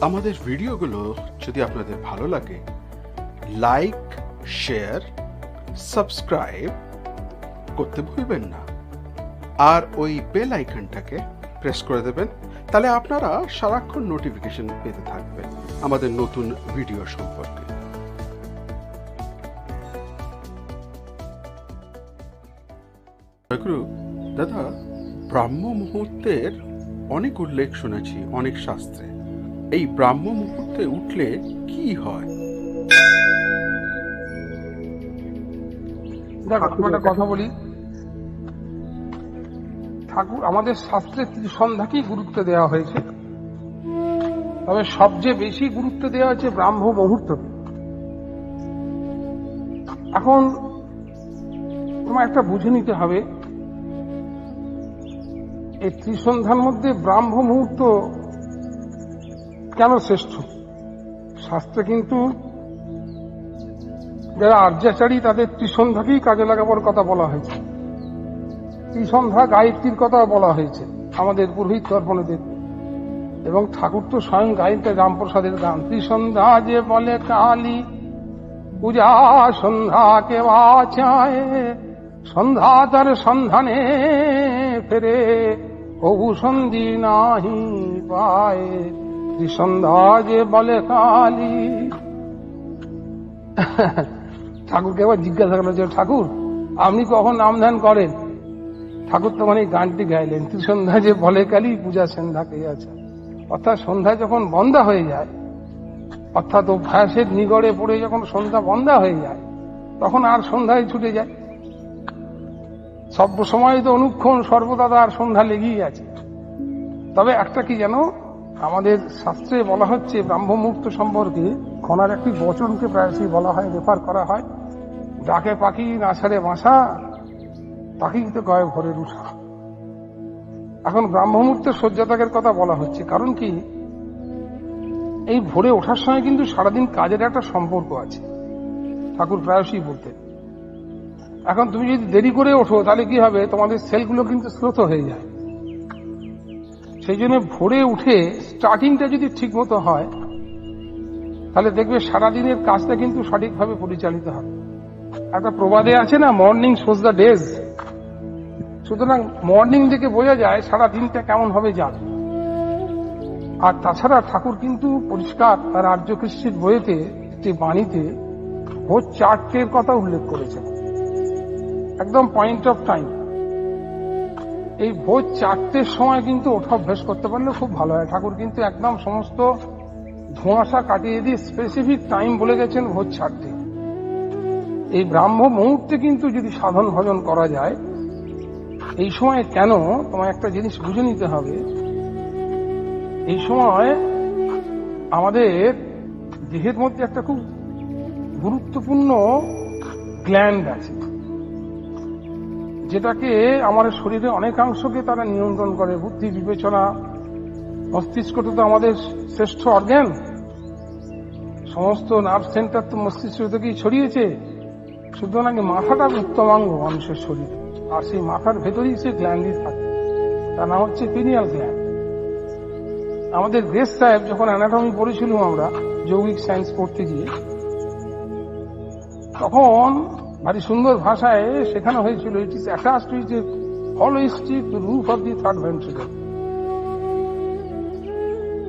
আমাদের ভিডিওগুলো যদি আপনাদের ভালো লাগে লাইক শেয়ার সাবস্ক্রাইব করতে ভুলবেন না। আর ওই বেল আইকনটাকে প্রেস করে দেবেন, তাহলে আপনারা সারাক্ষণ নোটিফিকেশন পেতে থাকবেন আমাদের নতুন ভিডিও সম্পর্কে। দাদা ব্রাহ্ম মুহূর্তের অনেক উল্লেখ শুনেছি, অনেক শাস্ত্রে। এই ব্রাহ্ম মুহূর্তে উঠলে কি হয়? আমি একটা কথা বলি। ঠাকুর, আমাদের শাস্ত্রে ত্রিসন্ধ্যাকেই গুরুত্ব দেওয়া হয়েছে। তবে সবচেয়ে বেশি গুরুত্ব দেওয়া হয়েছে ব্রাহ্ম মুহূর্তকে এখন তোমার একটা বুঝে নিতে হবে, এই ত্রিসন্ধ্যার মধ্যে ব্রাহ্ম মুহূর্ত কেন শ্রেষ্ঠ? শাস্ত্রে কিন্তু যারা আর্যাচারী, তাদের ত্রিসন্ধ্যাকেই কাজে লাগাবার কথা বলা হয়েছে। ত্রিসন্ধ্যা গায়ত্রীর কথা বলা হয়েছে আমাদের পুরোহিত তর্পণদের এবং ঠাকুর তো স্বয়ং গায়িত রামপ্রসাদের গান ত্রিসন্ধ্যা যে বলে কালী, পূজা সন্ধ্যাকে বাঁচায় সন্ধ্যা তার সন্ধানে ফেরে কবু সন্ধি নাহি পায়। ত্রিসন্ধ্যা যে বলে কালী। ঠাকুরকে একবার জিজ্ঞাসা করল যে, ঠাকুর, আপনি কখন নাম ধ্যান করেন? ঠাকুর তখন এই গানটি গাইলেন ত্রিসন্ধ্যা যে বলে কালী, পূজা সন্ধ্যাকে আছে? অর্থাৎ সন্ধ্যা যখন বন্ধা হয়ে যায়, অর্থাৎ অভ্যাসের নিগড়ে পড়ে যখন সন্ধ্যা বন্ধা হয়ে যায়, তখন আর সন্ধ্যায় ছুটে যায়। সব সময় তো অনুক্ষণ সর্বদা আর সন্ধ্যা লেগেই আছে। তবে একটা কি যেন আমাদের শাস্ত্রে বলা হচ্ছে ব্রাহ্মমুক্ত সম্পর্কে খনার একটি বচনকে প্রায়শই বলা হয়, রেফার করা হয়। ডাকে পাখি না ছাড়ে বাসা পাখি তো গয়ে ভরে রুষা এখন ব্রাহ্মমূর্তের শয্যাত্যাগের কথা বলা হচ্ছে, কারণ কি? এই ভোরে ওঠার সময় কিন্তু সারাদিন কাজের একটা সম্পর্ক আছে। ঠাকুর প্রায়শই বলতেন, এখন তুমি যদি দেরি করে ওঠো, তাহলে কি হবে? তোমাদের সেলগুলো কিন্তু স্রোত হয়ে যায়। সেই জন্য ভোরে উঠে স্টার্টিংটা যদি ঠিক মতো হয়, তাহলে দেখবে সারাদিনের কাজটা কিন্তু সঠিকভাবে পরিচালিত হবে। একটা প্রবাদে আছে না মর্নিং শোজ দ্য ডেজ সুতরাং মর্নিং থেকে বোঝা যায় সারা দিনটা কেমন হবে যাবে আর তাছাড়া ঠাকুর কিন্তু পরিষ্কার তার আর্য কৃষ্টির বইয়েতে একটি বাণীতে ভোর চারটের কথা উল্লেখ করেছেন। একদম পয়েন্ট অফ টাইম এই ভোর চারটের সময় কিন্তু ওঠা অভ্যাস করতে পারলে খুব ভালো হয়। ঠাকুর কিন্তু একদম সমস্ত ধোঁয়াশা কাটিয়ে দিয়ে স্পেসিফিক টাইম বলে গেছেন ভোর চারটে। এই ব্রাহ্ম মুহূর্তে কিন্তু যদি সাধন ভজন করা যায়, এই সময় কেন? তোমায় একটা জিনিস বুঝে নিতে হবে। এই সময় আমাদের দেহের মধ্যে একটা খুব গুরুত্বপূর্ণ গ্ল্যান্ড আছে। যেটাকে আমাদের শরীরে অনেকাংশকে তারা নিয়ন্ত্রণ করে। বুদ্ধি, বিবেচনা মস্তিষ্কটা তো আমাদের শ্রেষ্ঠ অর্গ্যান সমস্ত নার্ভ সেন্টার তো মস্তিষ্ক থেকেই ছড়িয়েছে। সুতরাং মাথাটা উত্তমাঙ্গ মানুষের শরীরে। আর সেই মাথার ভেতরেই সে গ্ল্যান্ডই থাকে। তার নাম হচ্ছে পিনিয়াল গ্ল্যান্ড আমাদের গ্রেস সাহেব যখন অ্যানাটমি পড়েছিলাম আমরা, যৌগিক সায়েন্স পড়তে গিয়ে, তখন ভারী সুন্দর ভাষায় শেখানো হয়েছিল it is attach to is holistic roof of the third ventricle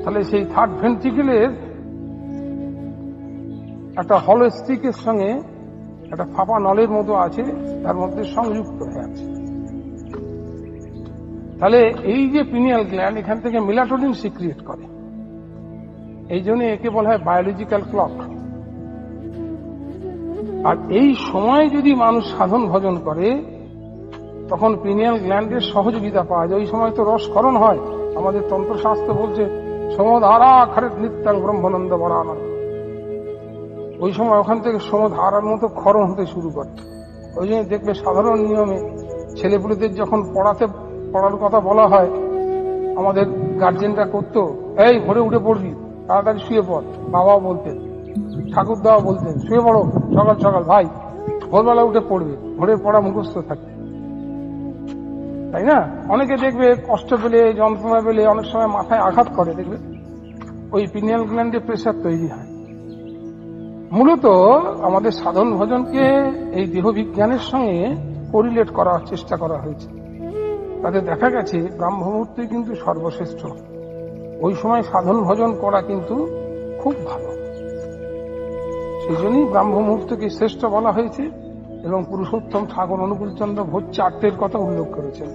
তাহলে সেই থার্ড ভেন্ট্রিকেলের একটা হলোস্টিকের সঙ্গে একটা ফাঁপা নলের মতো আছে, তার মধ্যে সংযুক্ত হয়ে আছে। তাহলে এই যে পিনিয়াল গ্ল্যান্ড এখান থেকে মিলাটোনিন সিক্রিয়েট করে। এই জন্য একে বলা হয় বায়োলজিক্যাল ক্লক আর এই সময় যদি মানুষ সাধন ভজন করে, তখন পিনিয়াল গ্ল্যান্ডের সহযোগিতা পাওয়া যায়। ওই সময় তো রসকরণ হয়। আমাদের তন্ত্রশাস্ত্র বলছে, সমধারা খারে নিত্যাং ব্রহ্মানন্দ বরানন্দ। ওই সময় ওখান থেকে সমধারার মতো ক্ষরণ হতে শুরু করে। ওই জন্য দেখবে সাধারণ নিয়মে ছেলেপুলেদের যখন পড়াতে, পড়ার কথা বলা হয়, আমাদের গার্জেনরা করতো, এই ভোরে উঠে পড়বি, তাড়াতাড়ি শুয়ে পড়। বাবাও বলতেন ঠাকুর দাও বলতেন শুয়ে পড়ো, সকাল সকাল, ভাই। ভোরবেলা উঠে পড়বে ভোরের পড়া মুখস্থ থাকে। তাই না? অনেকে দেখবে কষ্ট পেলে, যন্ত্রণা পেলে, অনেক সময় মাথায় আঘাত করে, দেখবে? ওই পিনিয়াল গ্ল্যান্ডে প্রেশার তৈরি হয়। মূলত আমাদের সাধন ভজনকে এই দেহ বিজ্ঞানের সঙ্গে কোরিলেট করার চেষ্টা করা হয়েছে। তাতে দেখা গেছে ব্রাহ্ম মুহূর্তে কিন্তু সর্বশ্রেষ্ঠ। ওই সময় সাধন ভজন করা কিন্তু খুব ভালো। সেই জন্যই ব্রাহ্ম মুহূর্তকে শ্রেষ্ঠ বলা হয়েছে এবং পুরুষোত্তম ঠাকুর অনুকূলচন্দ্র ভোজ চারটের কথা উল্লেখ করেছেন।